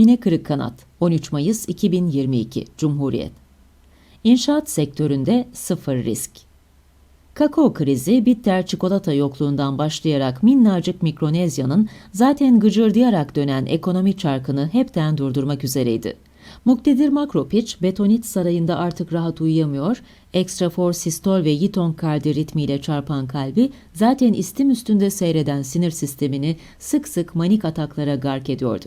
Mine Kırıkkanat 13 Mayıs 2022 Cumhuriyet İnşaat sektöründe sıfır risk. Kakao krizi bitter çikolata yokluğundan başlayarak minnacık Mikronezya'nın zaten gıcırdayarak dönen ekonomi çarkını hepten durdurmak üzereydi. Muktedir Makropiç, Betonit Sarayı'nda artık rahat uyuyamıyor, ekstrafor sistol ve yitong kardi ritmiyle çarpan kalbi zaten istim üstünde seyreden sinir sistemini sık sık manik ataklara gark ediyordu.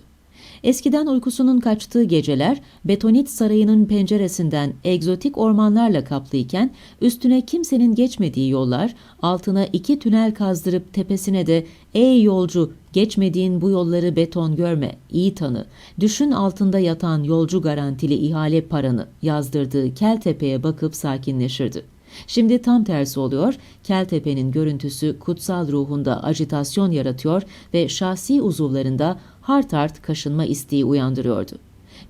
Eskiden uykusunun kaçtığı geceler Betonit Sarayı'nın penceresinden egzotik ormanlarla kaplıyken üstüne kimsenin geçmediği yollar, altına iki tünel kazdırıp tepesine de ''Ey yolcu, geçmediğin bu yolları beton görme, iyi tanı, düşün altında yatan yolcu garantili ihale paranı'' yazdırdığı Keltepe'ye bakıp sakinleşirdi. Şimdi tam tersi oluyor. Keltepe'nin görüntüsü kutsal ruhunda ajitasyon yaratıyor ve şahsi uzuvlarında hart hart kaşınma isteği uyandırıyordu.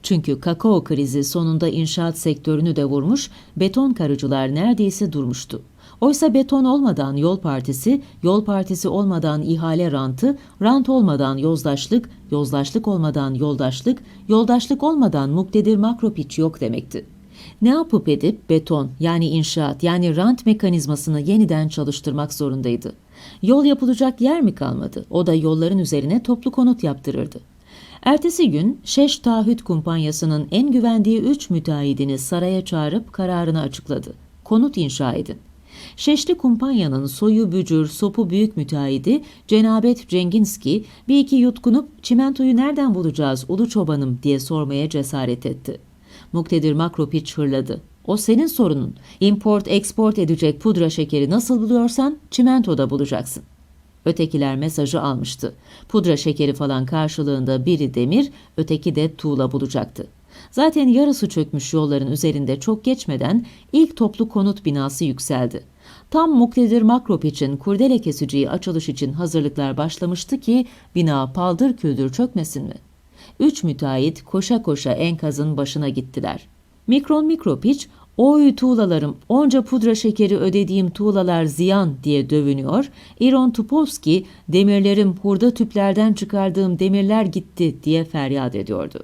Çünkü kakao krizi sonunda inşaat sektörünü de vurmuş, beton karıcılar neredeyse durmuştu. Oysa beton olmadan yol partisi, yol partisi olmadan ihale rantı, rant olmadan yozdaşlık, yozdaşlık olmadan yoldaşlık, yoldaşlık olmadan muktedir makropiç yok demekti. Ne yapıp edip beton yani inşaat yani rant mekanizmasını yeniden çalıştırmak zorundaydı. Yol yapılacak yer mi kalmadı? O da yolların üzerine toplu konut yaptırırdı. Ertesi gün Şeş Taahhüt Kumpanyası'nın en güvendiği üç müteahhidini saraya çağırıp kararını açıkladı. Konut inşa edin. Şeşli kumpanyanın soyu bücür, sopu büyük müteahhidi Cenabet Cenginski bir iki yutkunup çimentoyu nereden bulacağız ulu çobanım diye sormaya cesaret etti. Muktedir Makropiç hırladı. O senin sorunun. Import, export edecek pudra şekeri nasıl buluyorsan çimento da bulacaksın. Ötekiler mesajı almıştı. Pudra şekeri falan karşılığında biri demir, öteki de tuğla bulacaktı. Zaten yarısı çökmüş yolların üzerinde çok geçmeden ilk toplu konut binası yükseldi. Tam Muktedir Makropiç'in kurdele kesiciyi açılış için hazırlıklar başlamıştı ki bina paldır küldür çökmesin mi? Üç müteahhit koşa koşa enkazın başına gittiler. Mikron Mikropiç, oy tuğlalarım, onca pudra şekeri ödediğim tuğlalar ziyan diye dövünüyor. İron Tupovski, demirlerim hurda tüplerden çıkardığım demirler gitti diye feryat ediyordu.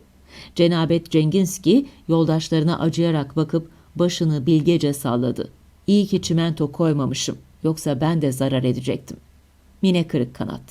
Cenabet Cenginski yoldaşlarına acıyarak bakıp başını bilgece salladı. İyi ki çimento koymamışım, yoksa ben de zarar edecektim. Mine kırık kanat.